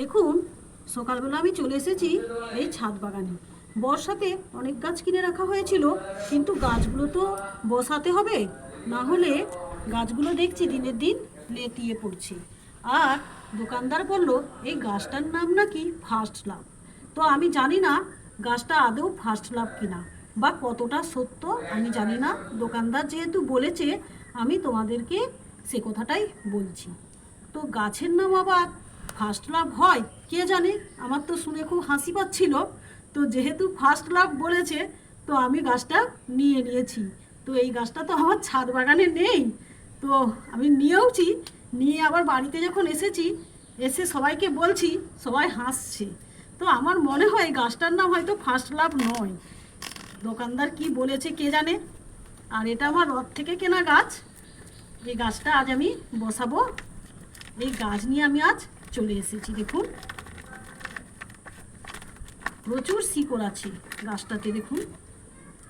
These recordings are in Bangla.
দেখুন, সকালবেলা আমি চলে এসেছি এই ছাদ বাগানে। বর্ষাতে অনেক গাছ কিনে রাখা হয়েছিল, কিন্তু গাছগুলো তো বসাতে হবে, না হলে গাছগুলো দেখছি দিনের দিন লেটিয়ে পড়ছে। আর দোকানদার বলল, এই গাছটার নাম নাকি ফার্স্ট লাভ? তো আমি জানি না গাছটা আদৌ ফার্স্ট লাভ কিনা, বা কতটা সত্য আমি জানি না। দোকানদার যেহেতু বলেছে, আমি তোমাদেরকে সে কথাটাই বলছি। তো গাছের নাম আবার ফার্স্ট লাভ হয়? কে জানে? আমার তো শুনে খুব হাসি পাচ্ছিল। তো যেহেতু ফার্স্ট লাভ বলেছে, তো আমি গাছটা নিয়ে নিয়েছি। তো এই গাছটা তো আমার ছাদ বাগানে নেই। তো আমি নিয়েওছি। নিয়ে আবার বাড়িতে যখন এসেছি, এসে সবাইকে বলছি, সবাই হাসছে। তো আমার মনে হয় গাছটার নাম হয়তো ফার্স্ট লাভ নয়। দোকানদার কি বলেছে কে জানে? আর এটা আমার রথ থেকে কেনা গাছ। এই গাছটা আজ আমি বসাবো। এই গাছ নিয়ে আমি আজ চলে এসেছি, দেখুন। প্রচুর শিকড় আছে গাছটাতে, দেখুন।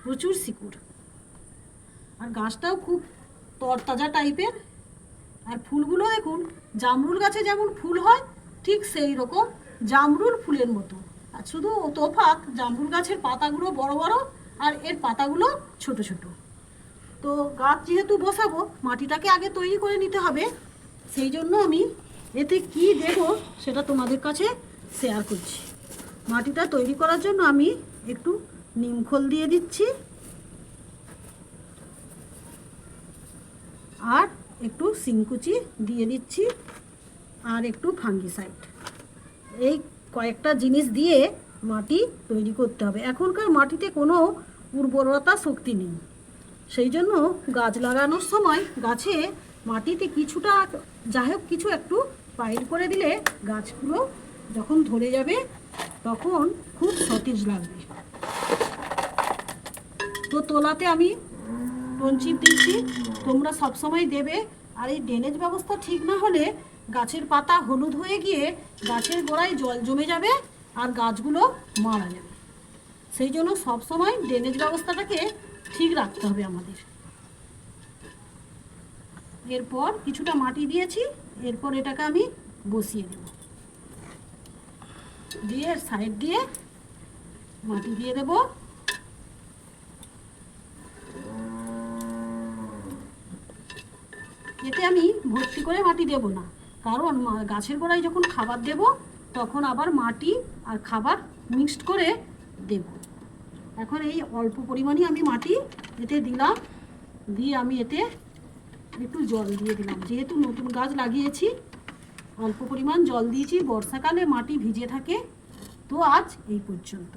প্রচুর শিকড়। আর গাছটাও খুব তরতাজা টাইপের। আর ফুলগুলো দেখুন, জামরুল গাছে যেমন ফুল হয়, ঠিক সেই রকম জামরুল ফুলের মতো। আর শুধু তোফাত, জামরুল গাছের পাতাগুলো বড় বড়, আর এর পাতাগুলো ছোট ছোট। তো গাছ যেহেতু বসাবো, মাটিটাকে আগে তৈরি করে নিতে হবে। সেই জন্য আমি এতে কি দেবো সেটা তোমাদের কাছে শেয়ার করছি। মাটিটা তৈরি করার জন্য আমি একটু নিমখোল দিয়ে দিচ্ছি। আর একটু সিংকুচি দিয়ে দিচ্ছি। আর একটু ফাঙ্গিসাইড এই কয়েকটা জিনিস দিয়ে মাটি তৈরি করতে হবে। এখনকার মাটিতে কোনো উর্বরতা শক্তি নেই। সেই জন্য গাছ লাগানোর সময় গাছে মাটিতে কিছুটা, যাই হোক কিছু একটু পাইল করে দিলে গাছগুলো যখন ধরে যাবে তখন খুব সতেজ লাগবে। তো তোলাতে আমি টনচিপ দিচ্ছি। তোমরা সবসময় দেবে। আর এই ড্রেনেজ ব্যবস্থা ঠিক না হলে গাছের পাতা হলুদ হয়ে গিয়ে গাছের গোড়ায় জল জমে যাবে আর গাছগুলো মারা যাবে। সেই জন্য সবসময় ড্রেনেজ ব্যবস্থাটাকে ঠিক রাখতে হবে আমাদের। এরপর কিছুটা মাটি দিয়েছি, এরপর এটাকে আমি বসিয়ে দেব। দিয়ে সাইড দিয়ে মাটি দিয়ে দেব। এতে আমি ভর্তি করে মাটি দেব না। কারণ গাছের গোড়ায় যখন খাবার দেব, তখন আবার মাটি আর খাবার মিক্সড করে দেব। এখন এই অল্প পরিমাণে আমি মাটি এতে দিলাম। দিয়ে আমি এতে একটু জল দিয়ে দিলাম। যেহেতু নতুন গাছ লাগিয়েছি, অল্প পরিমাণ জল দিয়েছি, বর্ষাকালে মাটি ভিজে থাকে। তো আজ এই পর্যন্ত।